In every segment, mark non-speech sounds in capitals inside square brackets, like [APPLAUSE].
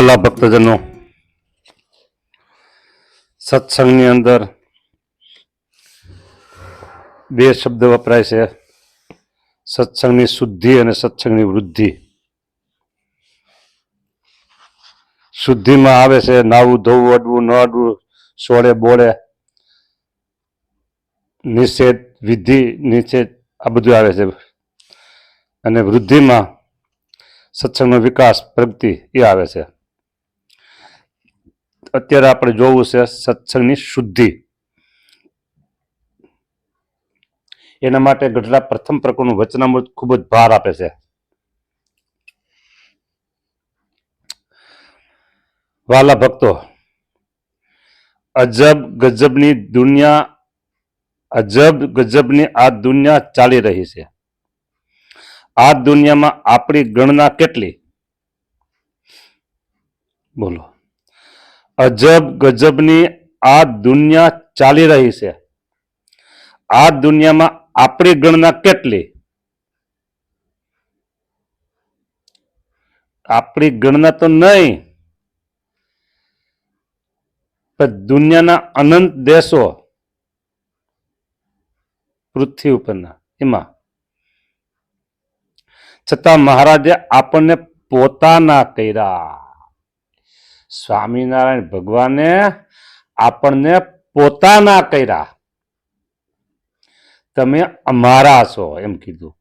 વાલા ભક્તજનો, સત્સંગની અંદર બે શબ્દ વપરાય છે. સત્સંગની શુદ્ધિ અને સત્સંગની વૃદ્ધિ. શુદ્ધિમાં આવે છે, નાવું, ધોવું, અડવું, ન અડવું, સોળે, બોળે નિષેધ વિધિ નિષેધ આ બધું આવે છે. અને વૃદ્ધિમાં સત્સંગનો વિકાસ, પ્રગતિ એ આવે છે. અત્યારે આપણે જોવું છે સત્સંગની શુદ્ધિ. એના માટે ગઢડા પ્રથમ પ્રકરણનું વચનામૃત ખૂબ જ ભાર આપે છે. વાલા ભક્તો, અજબ ગજબની દુનિયા, અજબ ગજબની આ દુનિયા ચાલી રહી છે. આ દુનિયામાં આપણી ગણના કેટલી? બોલો. અજબ ગજબની આ દુનિયા ચાલી રહી છે. આ દુનિયામાં આપણી ગણના કેટલી? આપણી ગણના તો નહીં, પણ દુનિયાના અનંત દેશો પૃથ્વી ઉપરના. એમાં છતાં મહારાજે આપણને પોતાના કર્યા. સ્વામિનારાયણ ભગવાને આપણને પોતાના કર્યા. તમે અમારા છો, એમ કીધું.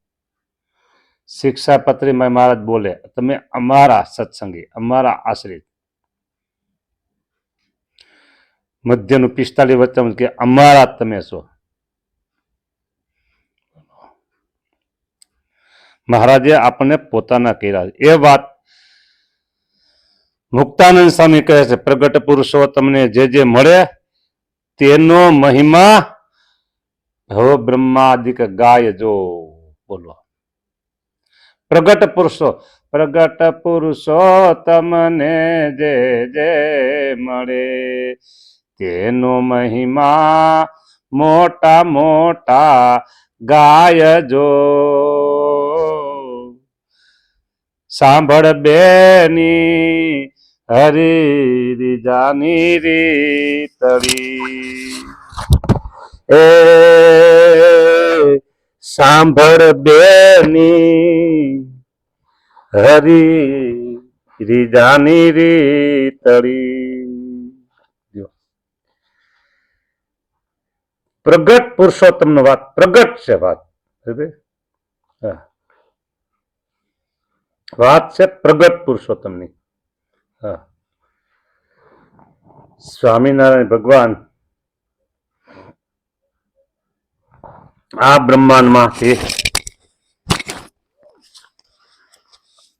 શિક્ષાપત્રીમાં મહારાજ બોલે, તમે અમારા સત્સંગી, અમારા આશ્રિત. મધ્યનું પિસ્તાલીસ વચ્ચે કે, અમારા તમે છો. મહારાજે આપણને પોતાના કર્યા. એ વાત મુક્તાનંદ સ્વામી કહે છે, પ્રગટ પુરુષો તમને જે જે મળે તેનો મહિમા ભવ બ્રહ્માદિક ગાય જો. બોલો. પ્રગટ પુરુષો પ્રગટ પુરુષો તમને જે જે મળે તેનો મહિમા મોટા મોટા ગાય જો. સાંભળ બેની હરી જાની રી તળી એ સાંભળ બેની હરી રીજાની રી તળી જો. પ્રગટ પુરુષોત્તમનો વાત પ્રગટ છે વાત સમજ્યું? હા વાત છે પ્રગટ પુરુષોત્તમની હા. સ્વામિનારાયણ ભગવાન આ બ્રહ્માંડમાંથી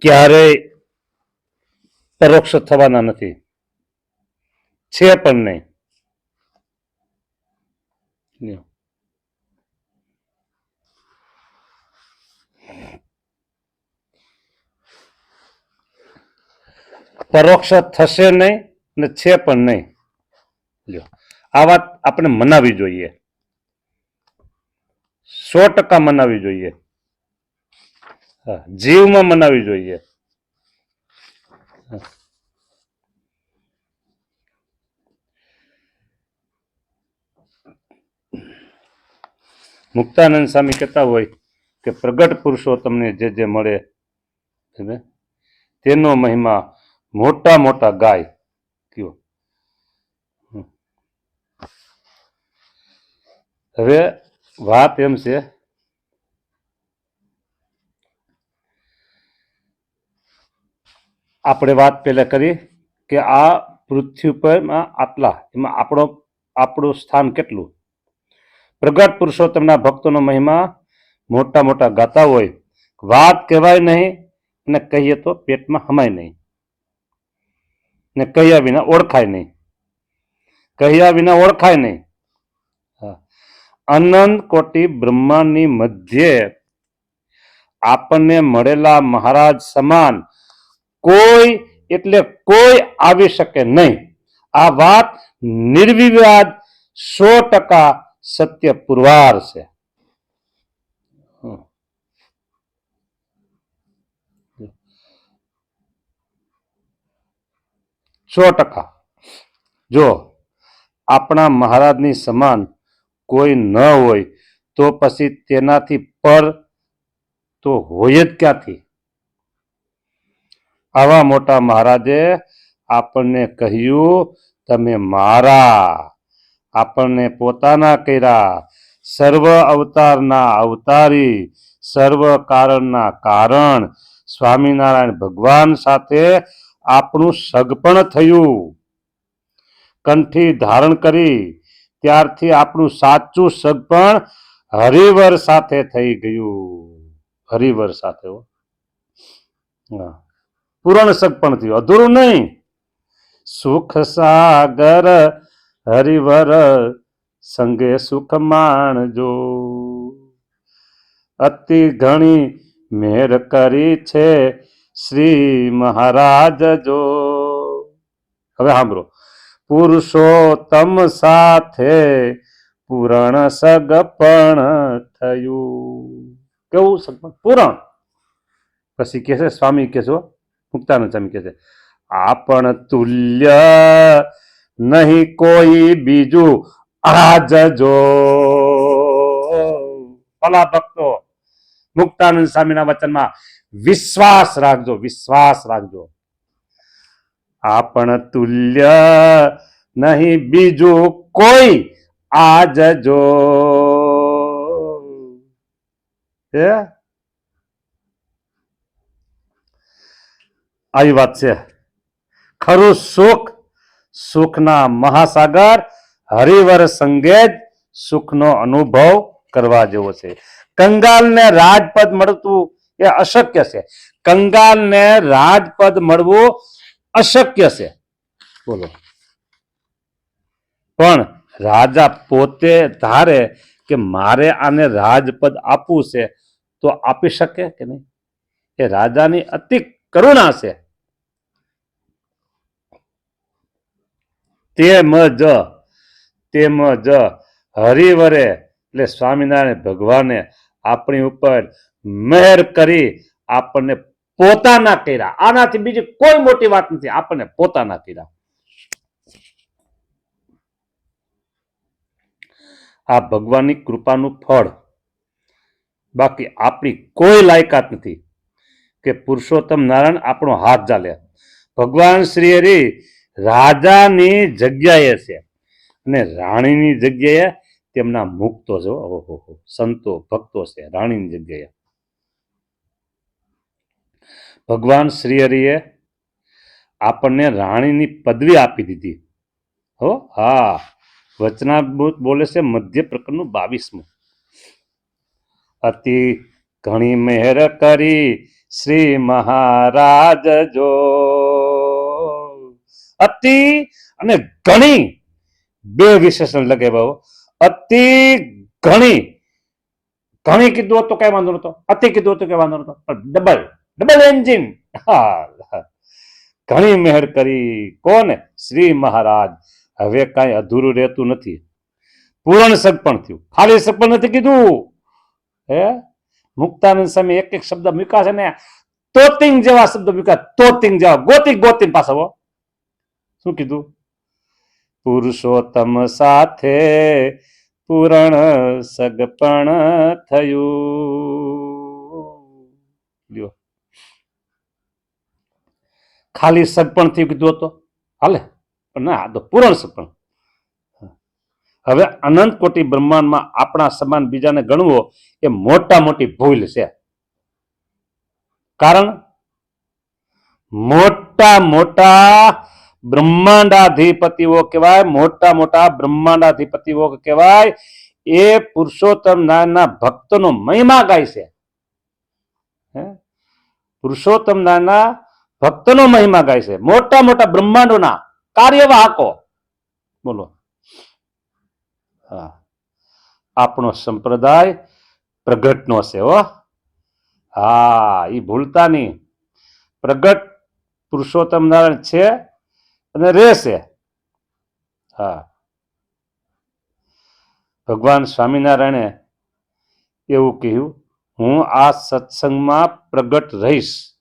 ક્યારેય પરોક્ષ થવાના નથી. છે પણ નહીં. પરોક્ષ થશે નહીં ને છે પણ નહીં. લ્યો. આ વાત આપણે મનાવી જોઈએ. સો ટકા મનાવી જોઈએ. જીવમાં મનાવી જોઈએ. મુક્તાનંદ સ્વામી કહેતા હોય કે પ્રગટ પુરુષો તમને જે જે મળે? તેનો મહિમા મોટા મોટા ગાય. કયો. હવે વાત એમ છે. આપણે વાત પહેલા કરી કે આ પૃથ્વી પરમાં આટલા, એમાં આપણો, આપણું સ્થાન કેટલું? પ્રગટ પુરુષોત્તમના ભક્તોનો મહિમા મોટા મોટા ગાતા હોય. વાત કહેવાય નહીં અને કહીએ તો પેટમાં હમાય નહીં. ને કહ્યા વિના ઓળખાય નહીં. કહ્યા વિના ઓળખાય નહીં. અનંત કોટી બ્રહ્માંડની મધ્યે આપણને મળેલા મહારાજ સમાન કોઈ એટલે કોઈ આવી શકે નહીં. આ વાત નિર્વિવાદ સો ટકા સત્ય પુરવાર છે. સો ટકા. જો આપણા મહારાજની સમાન કોઈ ન હોય, તો પછી તેનાથી પર તો હોય જ ક્યાંથી? આવા મોટા મહારાજે આપણને કહ્યું, તમે મારા, આપણને પોતાના કર્યા. સર્વ અવતારના અવતારી, સર્વ કારણના કારણ, સ્વામિનારાયણ ભગવાન સાથે આપણું સગપણ થયું. કંઠી ધારણ કરી, ત્યારથી આપણું સાચું સગપણ હરિવર સાથે થઈ ગયું. હરિવર સાથે. પૂરણ સગપણ થયું. અધૂરું નહીં. સુખ સાગર હરિવર સંગે સુખ માણજો. અતિ ઘણી મેર કરી છે શ્રી મહારાજ જો હવે સાંભળો. પુરુષોત્તમ સાથે પૂરણ સગપણ થયું. કેવું સગપણ? પૂરણ. પછી કે છે, સ્વામી કે છો મુક્તાનંદ સ્વામી કે છે, આપણ તુલ્ય નહીં કોઈ બીજું આજ જો ભલા ભક્તો, મુક્તાનંદ સ્વામીના વચનમાં વિશ્વાસ રાખજો વિશ્વાસ રાખજો. આપણ તુલ્ય નહીં, બીજું કોઈ આજ જો આવી વાત છે. ખરું સુખ, સુખના મહાસાગર, હરિવર સંગે જ સુખનો અનુભવ કરવા જેવો છે. કંગાલને રાજપદ મળતું એ અશક્ય છે. કંગાલને રાજપદ મળવું અશક્ય છે. બોલો. પણ રાજા પોતે ધારે કે મારે આને રાજપદ આપવું છે તો આપી શકે કે નહીં? એ રાજાની અતિ કરુણા છે. તેમજ તેમજ હરિવરે એટલે સ્વામિનારાયણ ભગવાને આપણી ઉપર મહેર કરી આપણને પોતાના કર્યા. આનાથી બીજી કોઈ મોટી વાત નથી. આપણને પોતાના કર્યા. આ ભગવાનની કૃપાનું ફળ. બાકી આપણી કોઈ લાયકાત નથી કે પુરુષોત્તમ નારાયણ આપણો હાથ ચાલે ભગવાન શ્રી હરિ રાજાની જગ્યાએ છે. અને રાણીની જગ્યાએ તેમના મુક્તો છે ઓહો, સંતો, ભક્તો છે રાણીની જગ્યાએ. ભગવાન શ્રી હરિએ આપણને રાણીની પદવી આપી દીધી. હો, હા, વચનામૃત બોલે છે મધ્ય પ્રકરણનું બાવીસમું. અતિ ઘણી મહેર કરી શ્રી મહારાજ જો. અતિ અને ઘણી, બે વિશેષણ લગે બાબુ. અતિ ઘણી ઘણી કીધું તો કઈ વાંધો નતો અતિ કીધું તો કઈ વાંધો નતો ડબલ. ડબલ એન્જિન [LAUGHS] ઘણી મહેર કરી. કોને? શ્રી મહારાજ. હવે કાંઈ અધૂરું રહેતું નથી. પૂરણ સગપણ થયું. ખાલી સગપણ નથી કીધું. હે? મુક્તાનંદ સ્વામી એક એક શબ્દ મૂક્યા ને, તોતિંગ જેવા શબ્દ મૂક્યા. તોતિંગ જેવા. ગોતી ગોતી પાછા. શું કીધું? પુરુષોત્તમ સાથે પૂરણ સગપણ થયું. ખાલી સગપણથી કીધું હતો. હાલે? પણ ના, આ તો પૂરણ સગપણ હવે અનંત કોટી બ્રહ્માંડમાં આપણા સમાન બીજાને ગણવો એ મોટા મોટી ભૂલ છે. કારણ? મોટા મોટા બ્રહ્માંડાધિપતિઓ કહેવાય, મોટા મોટા બ્રહ્માંડાધિપતિઓ કહેવાય, એ પુરુષોત્તમ નારાયણના ભક્તનો મહિમા ગાય છે? પુરુષોત્તમ નારાયણના ભક્તનો મહિમા ગાય છે. મોટા મોટા બ્રહ્માંડોના કાર્યવાહકો. બોલો. હા. આપણો સંપ્રદાય પ્રગટનો છે હો. હા એ ભૂલતા નહીં પ્રગટ પુરુષોત્તમ નારાયણ છે અને રહેશે હા. ભગવાન સ્વામિનારાયણે એવું કહ્યું, હું આ સત્સંગમાં પ્રગટ રહીશ.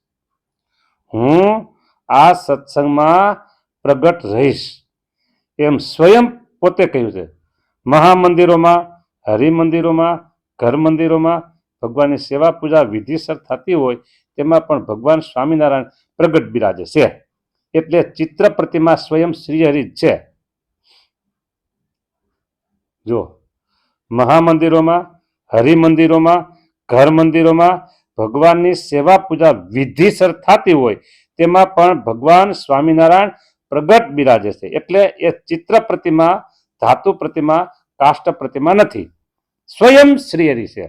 હું આ સત્સંગમાં પ્રગટ રહીશ. એમ સ્વયં પોતે કહ્યું છે. મહામંદિરોમાં, હરિમંદિરોમાં ઘર મંદિરોમાં ભગવાનની સેવા પૂજા વિધિસર થતી હોય તેમાં પણ ભગવાન સ્વામિનારાયણ પ્રગટ બિરાજે છે. એટલે ચિત્ર પ્રતિમા સ્વયં શ્રીહરિ છે. જો, મહામંદિરોમાં, હરિમંદિરોમાં ઘર મંદિરોમાં ભગવાનની સેવા પૂજા વિધિસર થતી હોય, તેમાં પણ ભગવાન સ્વામિનારાયણ પ્રગટ બિરાજે છે. એટલે એ ચિત્ર પ્રતિમા, ધાતુ પ્રતિમા, કાષ્ટ પ્રતિમા નથી. સ્વયં શ્રીહરિ છે.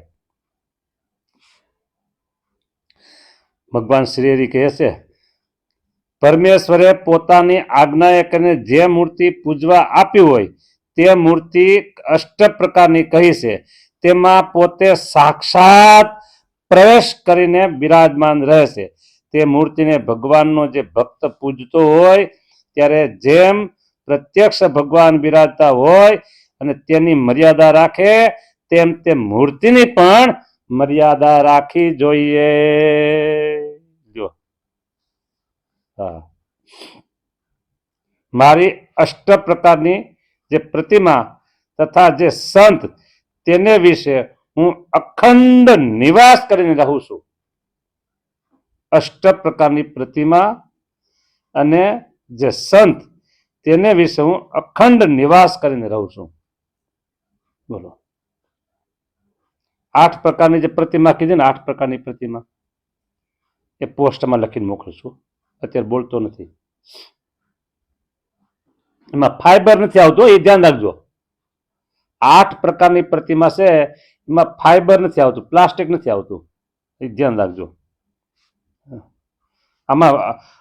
ભગવાન શ્રીહરિ કહે છે, પરમેશ્વરે પોતાની આજ્ઞાએ કરીને જે મૂર્તિ પૂજવા આપી હોય, તે મૂર્તિ અષ્ટ પ્રકારની કહી છે. તેમાં પોતે સાક્ષાત પ્રવેશ કરીને બિરાજમાન રહેશે. તે મૂર્તિને ભગવાનનો જે ભક્ત પૂજતો હોય, ત્યારે જેમ પ્રત્યક્ષ ભગવાન બિરાજતા હોય અને તેની મર્યાદા રાખે, તેમ તે મૂર્તિની પણ મર્યાદા રાખી જોઈએ. જો. હા. મારી અષ્ટ પ્રકારની જે પ્રતિમા તથા જે સંત, તેને વિશે હું અખંડ નિવાસ કરીને રહું છું. અષ્ટ પ્રકારની પ્રતિમા અને જે સંત, તેને વિશે હું અખંડ નિવાસ કરીને રહું છું. બોલો. આઠ પ્રકારની જે પ્રતિમા કીધી ને, આઠ પ્રકારની પ્રતિમા, એ પોસ્ટમાં લખીને મોકલું છું. અત્યારે બોલતો નથી. એમાં ફાઈબર નથી આવતો, એ ધ્યાન રાખજો. આઠ પ્રકારની પ્રતિમા છે એમાં ફાઈબર નથી આવતું પ્લાસ્ટિક નથી આવતું. એ ધ્યાન રાખજો. આમાં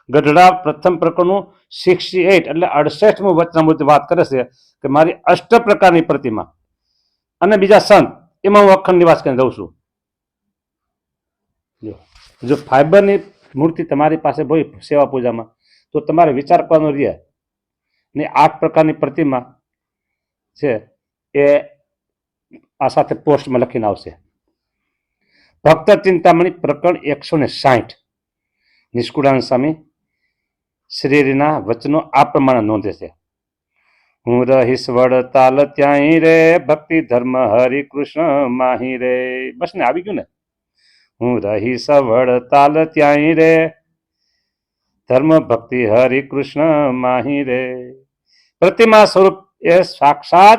ગઢડા પ્રથમ પ્રકરણનું સિક્સટી એઇટ એટલે અડસઠમું વચનામૃત વાત કરે છે કે મારી અષ્ટ પ્રકારની પ્રતિમા અને બીજા સંત, એમાં હું અખંડ નિવાસ કરીને રહું છું. જો જો ફાઈબરની મૂર્તિ તમારી પાસે હોય સેવા પૂજામાં, તો તમારે વિચાર કરવાનો રહે. ને આઠ પ્રકારની પ્રતિમા છે, એ આ સાથે પોસ્ટમાં લખીને આવશે. ભક્ત ચિંતામણી પ્રકરણ એકસો ને સાહીઠ. નિષ્કુળાન સ્વામી શ્રીના વચનો આ પ્રમાણે નોંધે છે. હું રહીશ વડતાલ ત્યાંય રે, ભક્તિ ધર્મ હરિ કૃષ્ણ માહી રે. બસ ને આવી ગયું ને? હું રહીશ વડતાલ ત્યાંય રે, ધર્મ ભક્તિ હરિ કૃષ્ણ માહી રે. પ્રતિમા સ્વરૂપ એ સાક્ષાત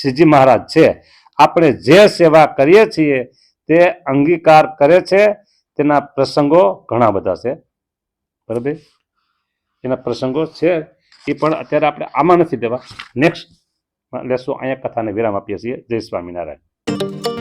શ્રીજી મહારાજ છે. આપણે જે સેવા કરીએ છીએ તે અંગીકાર કરે છે. તેના પ્રસંગો ઘણા બધા છે. બરાબર? એના પ્રસંગો છે. એ પણ અત્યારે આપણે આમાં નથી દેવા. નેક્સ્ટ લેશું અહીંયા કથાને વિરામ આપીએ છીએ. જય સ્વામિનારાયણ.